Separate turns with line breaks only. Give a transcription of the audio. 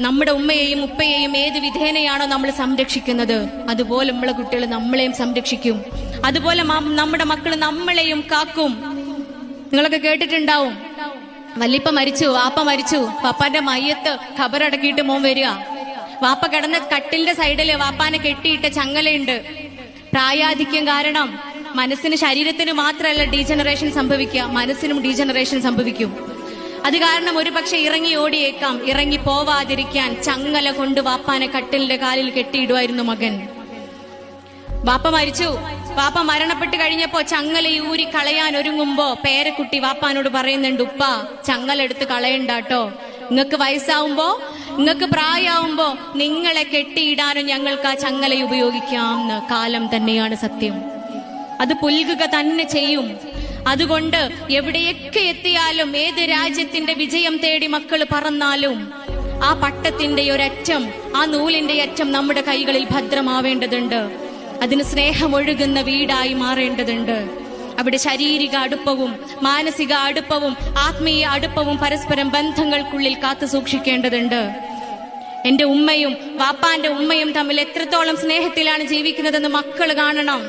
നമ്മുടെ ഉമ്മയെയും ഉപ്പയെയും ഏത് വിധേനയാണോ നമ്മൾ സംരക്ഷിക്കുന്നത് അതുപോലെ നമ്മളെ കുട്ടികൾ നമ്മളെയും സംരക്ഷിക്കും. അതുപോലെ നമ്മുടെ മക്കൾ നമ്മളെയും കാക്കും. നിങ്ങളൊക്കെ കേട്ടിട്ടുണ്ടാവും? വല്ലിപ്പ മരിച്ചു വാപ്പ മരിച്ചു. പപ്പാന്റെ മയ്യത്ത് ഖബറടക്കിയിട്ട് മോൻ വരിക. വാപ്പ കിടന്ന കട്ടിലിന്റെ സൈഡിൽ വാപ്പാനെ കെട്ടിയിട്ട ചങ്ങലയുണ്ട്. പ്രായാധിക്യം കാരണം മനസ്സിന് ശരീരത്തിന് മാത്രമല്ല ഡീജനറേഷൻ സംഭവിക്കുക. മനസ്സിനും ഡീജനറേഷൻ സംഭവിക്കും. അത് കാരണം ഒരു പക്ഷെ ഇറങ്ങി ഓടിയേക്കാം. ഇറങ്ങി പോവാതിരിക്കാൻ ചങ്ങല കൊണ്ട് വാപ്പാനെ കട്ടിലിന്റെ കാലിൽ കെട്ടിയിടുമായിരുന്നു മകൻ. വാപ്പ മരിച്ചു. വാപ്പ മരണപ്പെട്ട് കഴിഞ്ഞപ്പോ ചങ്ങല ഊരി കളയാൻ ഒരുങ്ങുമ്പോ പേരക്കുട്ടി വാപ്പാനോട് പറയുന്നുണ്ട് ഉപ്പ ചങ്ങല എടുത്ത് കളയണ്ടാട്ടോ നിങ്ങക്ക് വയസ്സാവുമ്പോ നിങ്ങക്ക് പ്രായമാവുമ്പോ നിങ്ങളെ കെട്ടിയിടാനും ഞങ്ങൾക്ക് ആ ചങ്ങല ഉപയോഗിക്കാമെന്ന് കാലം തന്നെയാണ് സത്യം. അത് പുൽകുക തന്നെ ചെയ്യും. അതുകൊണ്ട് എവിടെയൊക്കെ എത്തിയാലും ഏത് രാജ്യത്തിന്റെ വിജയം തേടി മക്കൾ പറന്നാലും ആ പട്ടത്തിന്റെ ഒരറ്റം ആ നൂലിന്റെ അറ്റം നമ്മുടെ കൈകളിൽ ഭദ്രമാവേണ്ടതുണ്ട്. അതിന് സ്നേഹമൊഴുകുന്ന വീടായി മാറേണ്ടതുണ്ട്. അവിടെ ശാരീരിക അടുപ്പവും മാനസിക അടുപ്പവും ആത്മീയ അടുപ്പവും പരസ്പരം ബന്ധങ്ങൾക്കുള്ളിൽ കാത്തു സൂക്ഷിക്കേണ്ടതുണ്ട്. എന്റെ ഉമ്മയും വാപ്പാന്റെ ഉമ്മയും തമ്മിൽ എത്രത്തോളം സ്നേഹത്തിലാണ് ജീവിക്കുന്നതെന്ന് മക്കൾ കാണണം.